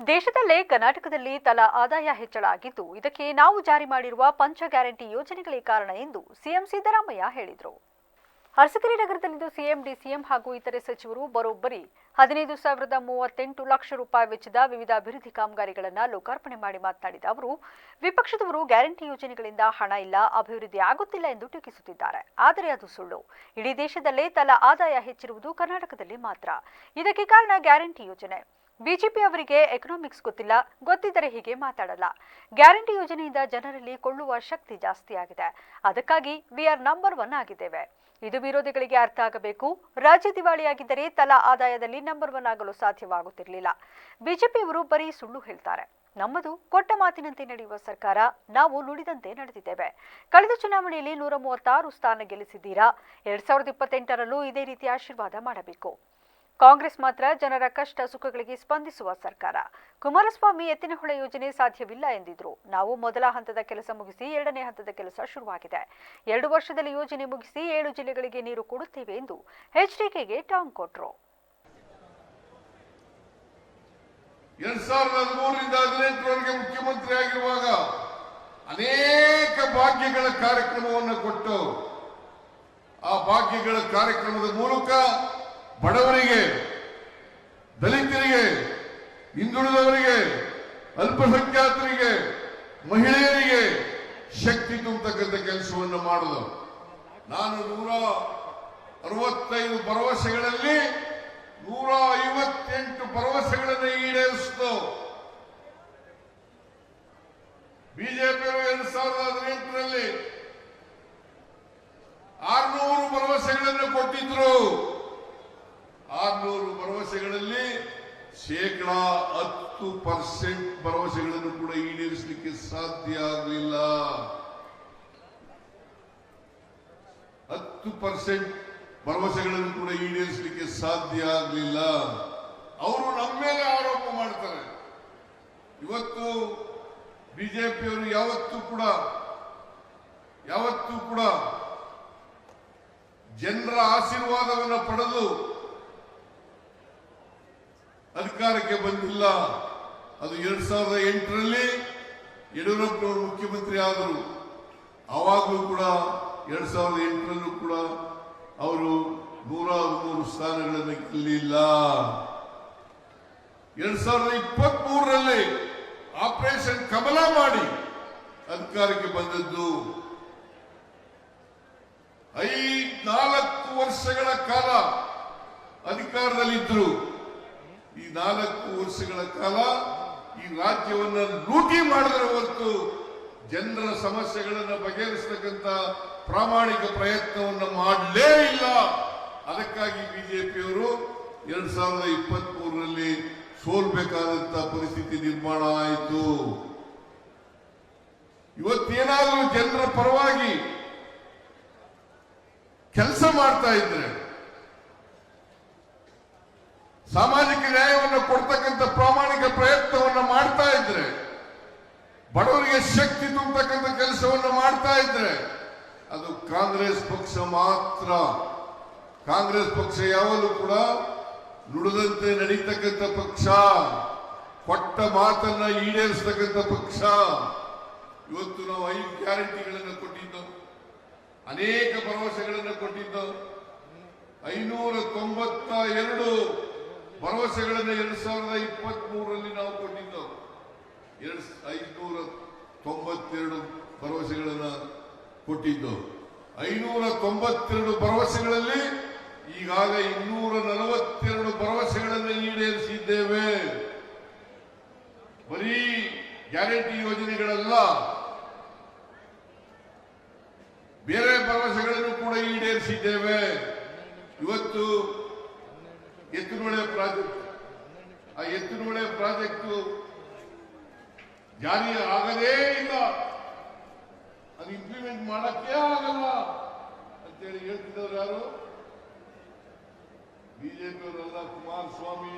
ದೇಶದಲ್ಲೇ ಕರ್ನಾಟಕದಲ್ಲಿ ತಲಾ ಆದಾಯ ಹೆಚ್ಚಳ ಆಗಿದ್ದು, ಇದಕ್ಕೆ ನಾವು ಜಾರಿ ಮಾಡಿರುವ ಪಂಚ ಗ್ಯಾರಂಟಿ ಯೋಜನೆಗಳೇ ಕಾರಣ ಎಂದು ಸಿಎಂ ಸಿದ್ದರಾಮಯ್ಯ ಹೇಳಿದರು. ಅರಸಕೆರೆ ನಗರದಲ್ಲಿಂದು ಸಿಎಂ, ಡಿಸಿಎಂ ಹಾಗೂ ಇತರೆ ಸಚಿವರು ಬರೋಬ್ಬರಿ ಹದಿನೈದು ಸಾವಿರದ ಮೂವತ್ತೆಂಟು ಲಕ್ಷ ರೂಪಾಯಿ ವೆಚ್ಚದ ವಿವಿಧ ಅಭಿವೃದ್ಧಿ ಕಾಮಗಾರಿಗಳನ್ನು ಲೋಕಾರ್ಪಣೆ ಮಾಡಿ ಮಾತನಾಡಿದ ಅವರು, ವಿಪಕ್ಷದವರು ಗ್ಯಾರಂಟಿ ಯೋಜನೆಗಳಿಂದ ಹಣ ಇಲ್ಲ, ಅಭಿವೃದ್ಧಿ ಆಗುತ್ತಿಲ್ಲ ಎಂದು ಟೀಕಿಸುತ್ತಿದ್ದಾರೆ. ಆದರೆ ಅದು ಸುಳ್ಳು. ಇಡೀ ದೇಶದಲ್ಲೇ ತಲಾ ಆದಾಯ ಹೆಚ್ಚಿರುವುದು ಕರ್ನಾಟಕದಲ್ಲಿ ಮಾತ್ರ. ಇದಕ್ಕೆ ಕಾರಣ ಗ್ಯಾರಂಟಿ ಯೋಜನೆ. ಬಿಜೆಪಿ ಅವರಿಗೆ ಎಕನಾಮಿಕ್ಸ್ ಗೊತ್ತಿಲ್ಲ, ಗೊತ್ತಿದ್ದರೆ ಹೀಗೆ ಮಾತಾಡಲ್ಲ. ಗ್ಯಾರಂಟಿ ಯೋಜನೆಯಿಂದ ಜನರಲ್ಲಿ ಕೊಳ್ಳುವ ಶಕ್ತಿ ಜಾಸ್ತಿ ಆಗಿದೆ ಅದಕ್ಕಾಗಿ ವಿ ಆರ್ ನಂಬರ್ ಒನ್ ಆಗಿದ್ದೇವೆ. ಇದು ವಿರೋಧಿಗಳಿಗೆ ಅರ್ಥ ಆಗಬೇಕು. ರಾಜ್ಯ ದಿವಾಳಿಯಾಗಿದ್ದರೆ ತಲಾ ಆದಾಯದಲ್ಲಿ ನಂಬರ್ ಒನ್ ಆಗಲು ಸಾಧ್ಯವಾಗುತ್ತಿರಲಿಲ್ಲ. ಬಿಜೆಪಿಯವರು ಬರೀ ಸುಳ್ಳು ಹೇಳ್ತಾರೆ. ನಮ್ಮದು ಕೊಟ್ಟ ಮಾತಿನಂತೆ ನಡೆಯುವ ಸರ್ಕಾರ, ನಾವು ನುಡಿದಂತೆ ನಡೆದಿದ್ದೇವೆ. ಕಳೆದ ಚುನಾವಣೆಯಲ್ಲಿ ನೂರ ಮೂವತ್ತಾರು ಸ್ಥಾನ ಗೆಲ್ಲಿಸಿದ್ದೀರಾ? ಎರಡ್ ಸಾವಿರದ ಇಪ್ಪತ್ತೆಂಟರಲ್ಲೂ ಇದೇ ರೀತಿ ಆಶೀರ್ವಾದ ಮಾಡಬೇಕು. ಕಾಂಗ್ರೆಸ್ ಮಾತ್ರ ಜನರ ಕಷ್ಟ ಸುಖಗಳಿಗೆ ಸ್ಪಂದಿಸುವ ಸರ್ಕಾರ. ಕುಮಾರಸ್ವಾಮಿ ಎತ್ತಿನಹೊಳೆ ಯೋಜನೆ ಸಾಧ್ಯವಿಲ್ಲ ಎಂದಿದ್ರು. ನಾವು ಮೊದಲ ಹಂತದ ಕೆಲಸ ಮುಗಿಸಿ ಎರಡನೇ ಹಂತದ ಕೆಲಸ ಶುರುವಾಗಿದೆ. ಎರಡು ವರ್ಷದಲ್ಲಿ ಯೋಜನೆ ಮುಗಿಸಿ ಏಳು ಜಿಲ್ಲೆಗಳಿಗೆ ನೀರು ಕೊಡುತ್ತೇವೆ ಎಂದು ಎಚ್ಡಿಕೆಗೆ ಟಾಂಗ್ ಕೊಟ್ರು. ಅನೇಕ ಭಾಗ್ಯಗಳ ಕಾರ್ಯಕ್ರಮವನ್ನು ಕೊಟ್ಟು ಆ ಭಾಗ್ಯಗಳ ಕಾರ್ಯಕ್ರಮದ ಮೂಲಕ ಬಡವರಿಗೆ, ದಲಿತರಿಗೆ, ಹಿಂದುಳಿದವರಿಗೆ, ಅಲ್ಪಸಂಖ್ಯಾತರಿಗೆ, ಮಹಿಳೆಯರಿಗೆ ಶಕ್ತಿ ತುಂಬತಕ್ಕಂಥ ಕೆಲಸವನ್ನು ಮಾಡುದು ನಾನು ನೂರ ಅರವತ್ತೈದು ಭರವಸೆಗಳಲ್ಲಿ ನೂರ ಐವತ್ತೆಂಟು ಭರವಸೆಗಳನ್ನು ಈಡೇರಿಸಿತು ಬಿಜೆಪಿಯವರು ಎರಡ್ ಸಾವಿರದ ಶೇಕಡ ಹತ್ತು ಪರ್ಸೆಂಟ್ ಭರವಸೆಗಳನ್ನು ಕೂಡ ಈಡೇರಿಸಲಿಕ್ಕೆ ಸಾಧ್ಯ ಆಗಲಿಲ್ಲ. ಹತ್ತು ಪರ್ಸೆಂಟ್ ಭರವಸೆಗಳನ್ನು ಕೂಡ ಈಡೇರಿಸಲಿಕ್ಕೆ ಸಾಧ್ಯ ಆಗಲಿಲ್ಲ. ಅವರು ನಮ್ಮ ಮೇಲೆ ಆರೋಪ ಮಾಡ್ತಾರೆ. ಇವತ್ತು ಬಿಜೆಪಿಯವರು ಯಾವತ್ತೂ ಕೂಡ ಯಾವತ್ತೂ ಕೂಡ ಜನರ ಆಶೀರ್ವಾದವನ್ನು ಪಡೆದು ಅಧಿಕಾರಕ್ಕೆ ಬಂದಿಲ್ಲ. ಅದು ಎರಡ್ ಸಾವಿರದ ಎಂಟರಲ್ಲಿ ಯಡಿಯೂರಪ್ಪನವರು ಮುಖ್ಯಮಂತ್ರಿ ಆದರು. ಆವಾಗಲೂ ಕೂಡ ಎರಡ್ ಸಾವಿರದ ಎಂಟರಲ್ಲೂ ಕೂಡ ಅವರು ನೂರ ಮೂರು ಸ್ಥಾನಗಳನ್ನು ಗೆಲ್ಲಿಲ್ಲ. ಎರಡ್ ಸಾವಿರದ ಇಪ್ಪತ್ತ್ ಮೂರರಲ್ಲಿ ಆಪರೇಷನ್ ಕಮಲ ಮಾಡಿ ಅಧಿಕಾರಕ್ಕೆ ಬಂದದ್ದು. ಐದ್ ನಾಲ್ಕು ವರ್ಷಗಳ ಕಾಲ ಅಧಿಕಾರದಲ್ಲಿದ್ದರು. ಈ ನಾಲ್ಕು ವರ್ಷಗಳ ಕಾಲ ಈ ರಾಜ್ಯವನ್ನ ಲೂಟಿ ಮಾಡಿದ್ರೆ ಹೊತ್ತು ಜನರ ಸಮಸ್ಯೆಗಳನ್ನು ಬಗೆಹರಿಸತಕ್ಕಂತ ಪ್ರಾಮಾಣಿಕ ಪ್ರಯತ್ನವನ್ನು ಮಾಡಲೇ ಇಲ್ಲ. ಅದಕ್ಕಾಗಿ ಬಿಜೆಪಿಯವರು ಎರಡ್ ಸಾವಿರದ ಇಪ್ಪತ್ತ್ ಮೂರರಲ್ಲಿ ಸೋಲ್ಬೇಕಾದಂತ ಪರಿಸ್ಥಿತಿ ನಿರ್ಮಾಣ ಆಯಿತು. ಇವತ್ತೇನಾದರೂ ಜನರ ಪರವಾಗಿ ಕೆಲಸ ಮಾಡ್ತಾ ಇದ್ರೆ ಸಾಮಾಜಿಕ ನ್ಯಾಯವನ್ನು ಕೊಡ್ತಕ್ಕಂಥ ಪ್ರಾಮಾಣಿಕ ಪ್ರಯತ್ನವನ್ನು ಮಾಡ್ತಾ ಇದ್ರೆ, ಬಡವರಿಗೆ ಶಕ್ತಿ ತುಂಬತಕ್ಕಂಥ ಕೆಲಸವನ್ನು ಮಾಡ್ತಾ ಇದ್ರೆ, ಅದು ಕಾಂಗ್ರೆಸ್ ಪಕ್ಷ ಮಾತ್ರ. ಕಾಂಗ್ರೆಸ್ ಪಕ್ಷ ಯಾವಾಗಲೂ ಕೂಡ ನುಡಿದಂತೆ ನಡೀತಕ್ಕಂಥ ಪಕ್ಷ, ಕೊಟ್ಟ ಮಾತನ್ನ ಈಡೇರಿಸತಕ್ಕಂಥ ಪಕ್ಷ. ಇವತ್ತು ನಾವು ಐದು ಗ್ಯಾರಂಟಿಗಳನ್ನು ಕೊಟ್ಟಿದ್ದು, ಅನೇಕ ಭರವಸೆಗಳನ್ನು ಕೊಟ್ಟಿದ್ದು, ಐನೂರ ತೊಂಬತ್ತ ಎರಡು ಭರವಸೆಗಳನ್ನು ಎರಡ್ ಸಾವಿರದ ಇಪ್ಪತ್ತ್ ಮೂರರಲ್ಲಿ ನಾವು ಕೊಟ್ಟಿದ್ದು. ಎರಡ್ ಐನೂರ ತೊಂಬತ್ತೆರಡು ಭರವಸೆಗಳನ್ನು ಕೊಟ್ಟಿದ್ದು. ಐನೂರ ತೊಂಬತ್ತೆರಡು ಭರವಸೆಗಳಲ್ಲಿ ಈಗಾಗ ಇನ್ನೂರ ನಲವತ್ತೆರಡು ಭರವಸೆಗಳನ್ನು ಈಡೇರಿಸಿದ್ದೇವೆ. ಬರೀ ಗ್ಯಾರಂಟಿ ಯೋಜನೆಗಳಲ್ಲ, ಬೇರೆ ಭರವಸೆಗಳನ್ನು ಕೂಡ ಈಡೇರಿಸಿದ್ದೇವೆ. ಇವತ್ತು ಎತ್ತುನೊಳೆ ಪ್ರಾಜೆಕ್ಟ್ ಆ ಎತ್ತುನೊಳೆ ಪ್ರಾಜೆಕ್ಟು ಜಾರಿ ಆಗದೇ ಇಲ್ಲ. ಅದು ಇಂಪ್ಲಿಮೆಂಟ್ ಮಾಡಕ್ಕೆ ಆಗಲ್ಲ ಅಂತೇಳಿ ಹೇಳ್ತಿದ್ದವ್ರು ಯಾರು? ಬಿಜೆಪಿಯವರೆಲ್ಲ ಕುಮಾರಸ್ವಾಮಿ